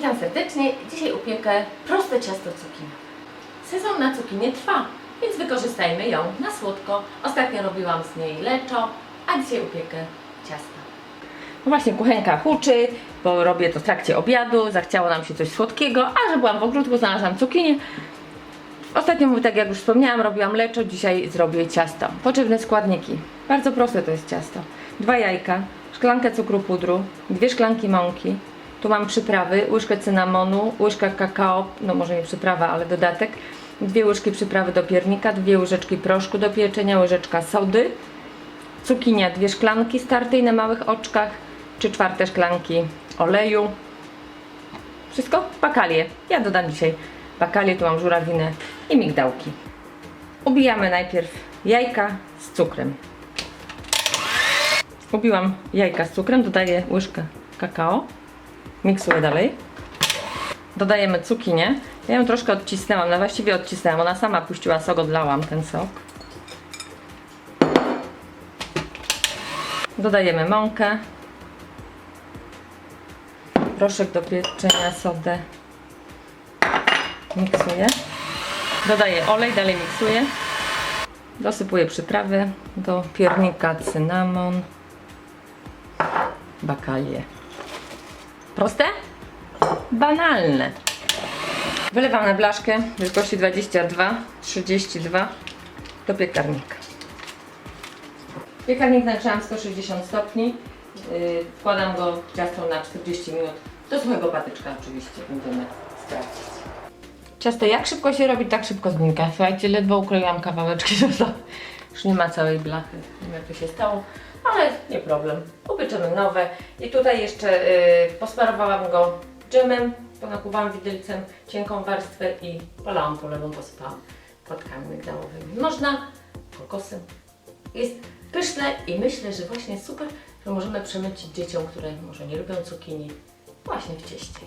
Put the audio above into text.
Witam serdecznie. Dzisiaj upiekę proste ciasto cukinia. Sezon na cukinię trwa, więc wykorzystajmy ją na słodko. Ostatnio robiłam z niej leczo, a dzisiaj upiekę ciasta. No właśnie, kuchenka huczy, bo robię to w trakcie obiadu. Zachciało nam się coś słodkiego, a że byłam w ogródku, znalazłam cukinię. Ostatnio, tak jak już wspomniałam, robiłam leczo, dzisiaj zrobię ciasto. Potrzebne składniki. Bardzo proste to jest ciasto. Dwa jajka, szklankę cukru pudru, dwie szklanki mąki. Tu mam przyprawy, łyżkę cynamonu, łyżkę kakao, no może nie przyprawa, ale dodatek. Dwie łyżki przyprawy do piernika, dwie łyżeczki proszku do pieczenia, łyżeczka sody. Cukinia, dwie szklanki startej na małych oczkach, trzy czwarte szklanki oleju. Wszystko? Bakalię. Ja dodam dzisiaj bakalię, tu mam żurawinę i migdałki. Ubijamy najpierw jajka z cukrem. Ubiłam jajka z cukrem, dodaję łyżkę kakao. Miksuję dalej. Dodajemy cukinię. Ja ją troszkę odcisnęłam, no właściwie odcisnęłam. Ona sama puściła sok, odlałam ten sok. Dodajemy mąkę. Proszek do pieczenia, sodę. Miksuję. Dodaję olej, dalej miksuję. Dosypuję przyprawy do piernika, cynamon, bakalię. Proste? Banalne. Wylewam na blaszkę wielkości 22, 32 do piekarnika. Piekarnik nagrzałam 160 stopni. Yy, Wkładam go ciasto na 40 minut. Do suchego patyczka oczywiście będziemy sprawdzić. Ciasto jak szybko się robi, tak szybko znika. Słuchajcie, ledwo ukroiłam kawałeczki ciasta. Już nie ma całej blachy. Nie wiem jak to się stało, ale nie problem. Upieczemy nowe. I tutaj jeszcze yy, posmarowałam go dżemem, ponakuwałam widelcem cienką warstwę i polałam polewą, posypałam płatkami migdałowymi. Można kokosem. Jest pyszne i myślę, że właśnie super, że możemy przemycić dzieciom, które może nie lubią cukinii, właśnie w cieście.